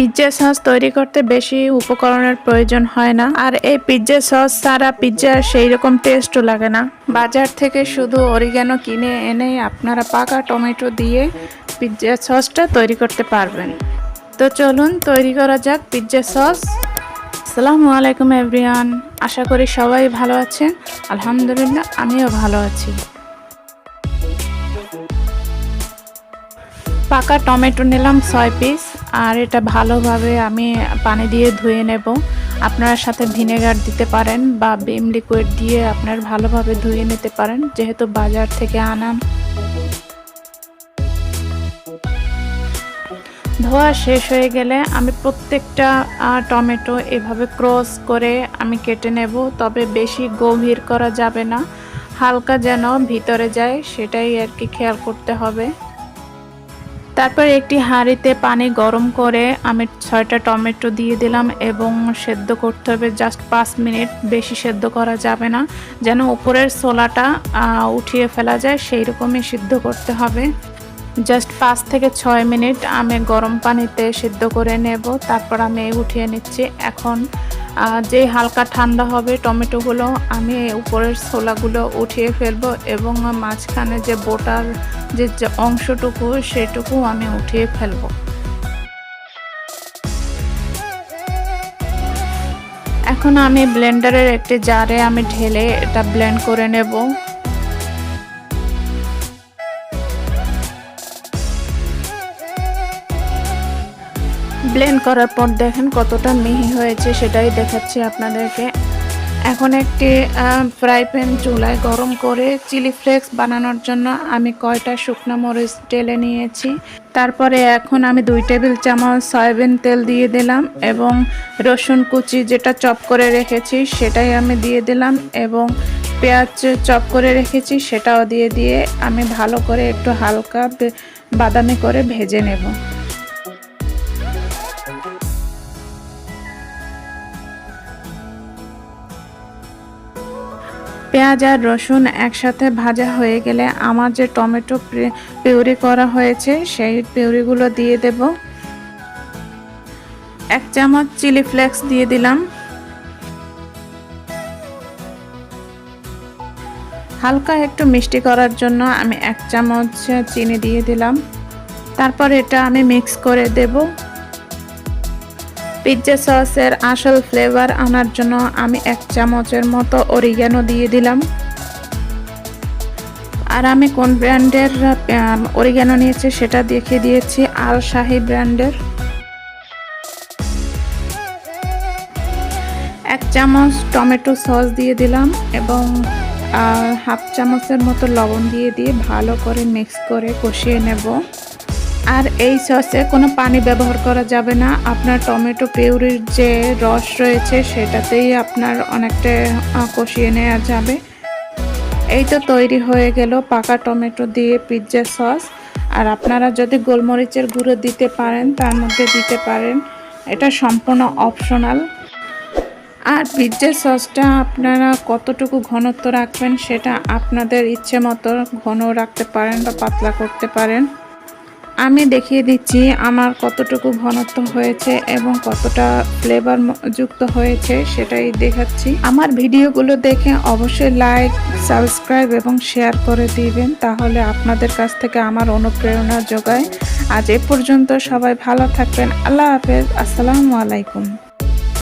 Pizza sauce তৈরি করতে বেশি উপকরণের প্রয়োজন হয় না। আর এই পিৎজা সস ছাড়া পিৎজা সেই রকম টেস্টও লাগে না। বাজার থেকে শুধু অরিগানো কিনে এনে আপনারা পাকা টমেটো দিয়ে পিৎজা সসটা তৈরি করতে পারবেন। তো চলুন তৈরি করা যাক পিৎজা সস। আসসালামু আলাইকুম এভরিওয়ান, আশা করি সবাই ভালো আছেন। আলহামদুলিল্লাহ, আমিও ভালো আছি। পাকা টমেটো নিলাম ছয় পিস আর এটা ভালোভাবে আমি পানি দিয়ে ধুয়ে নেব। আপনারা সাথে ভিনেগার দিতে পারেন বা বিম লিকুইড দিয়ে আপনার ভালোভাবে ধুয়ে নিতে পারেন, যেহেতু বাজার থেকে আনান। ধোয়া শেষ হয়ে গেলে আমি প্রত্যেকটা টমেটো এভাবে ক্রস করে আমি কেটে নেব, তবে বেশি গভীর করা যাবে না। হালকা যেন ভিতরে যায়, সেটাই আর কি খেয়াল করতে হবে। তারপর একটি হাঁড়িতে পানি গরম করে আমি ছয়টা টমেটো দিয়ে দিলাম এবং সেদ্ধ করতে হবে জাস্ট পাঁচ মিনিট। বেশি সেদ্ধ করা যাবে না, যেন উপরের সোলাটা উঠিয়ে ফেলা যায় সেই রকমই সিদ্ধ করতে হবে। জাস্ট পাঁচ থেকে ছয় মিনিট আমি গরম পানিতে সিদ্ধ করে নেব, তারপর আমি উঠিয়ে নিচ্ছি। এখন যে হালকা ঠান্ডা হবে টমেটোগুলো, আমি উপরের ছোলাগুলো উঠিয়ে ফেলব এবং মাঝখানে যে বোটার যে অংশটুকু, সেটুকু আমি উঠিয়ে ফেলব। এখন আমি ব্লেন্ডারের একটি জারে আমি ঢেলে এটা ব্লেন্ড করে নেব। ব্লেন্ড করার পর দেখেন কতটা মিহি হয়েছে, সেটাই দেখাচ্ছি আপনাদেরকে। এখন একটি ফ্রাই প্যান চুলায় গরম করে চিলি ফ্লেক্স বানানোর জন্য আমি কয়টা শুকনো মরিচ টেলে নিয়েছি। তারপরে এখন আমি দুই টেবিল চামচ সয়াবিন তেল দিয়ে দিলাম এবং রসুন কুচি যেটা চপ করে রেখেছি সেটাই আমি দিয়ে দিলাম এবং পেঁয়াজ চপ করে রেখেছি সেটাও দিয়ে দিয়ে আমি ভালো করে একটু হালকা বাদামি করে ভেজে নেব। পেঁয়াজ আর রসুন একসাথে ভাজা হয়ে গেলে আমার যে টমেটো পিউরি করা হয়েছে, সেই পিউরিগুলো দিয়ে দেব। এক চামচ চিলি ফ্লেক্স দিয়ে দিলাম। হালকা একটু মিষ্টি করার জন্য আমি এক চামচ চিনি দিয়ে দিলাম। তারপর এটা আমি মিক্স করে দেবো। পিৎজা সসের আসল ফ্লেভার আনার জন্য আমি এক চামচের মতো অরিগ্যানো দিয়ে দিলাম। আর আমি কোন ব্র্যান্ডের অরিগ্যানো নিয়েছি সেটা দেখিয়ে দিয়েছি আল শাহি ব্র্যান্ডের এক চামচ টমেটো সস দিয়ে দিলাম এবং হাফ চামচের মতো লবণ দিয়ে দিয়ে ভালো করে মিক্স করে কষিয়ে নেব। আর এই সসে কোনো পানি ব্যবহার করা যাবে না। আপনার টমেটো পিউরির যে রস রয়েছে, সেটাতেই আপনার অনেকটা কষিয়ে নেওয়া যাবে। এই তো তৈরি হয়ে গেল পাকা টমেটো দিয়ে পিৎজা সস। আর আপনারা যদি গোলমরিচের গুঁড়ো দিতে পারেন, তার মধ্যে দিতে পারেন। এটা সম্পূর্ণ অপশনাল। আর পিৎজা সসটা আপনারা কতটুকু ঘনত্ব রাখবেন, সেটা আপনাদের ইচ্ছে মতো ঘন রাখতে পারেন বা পাতলা করতে পারেন। আমি দেখিয়ে দিচ্ছি আমার কতটুকু ঘনত্ব হয়েছে এবং কতটা ফ্লেভার যুক্ত হয়েছে সেটাই দেখাচ্ছি। আমার ভিডিওগুলো দেখে অবশ্যই লাইক সাবস্ক্রাইব এবং শেয়ার করে দিবেন, তাহলে আপনাদের কাছ থেকে আমার অনুপ্রেরণা যোগায় আজ এ পর্যন্ত সবাই ভালো থাকবেন, আল্লাহ হাফেজ, আসসালামু আলাইকুম।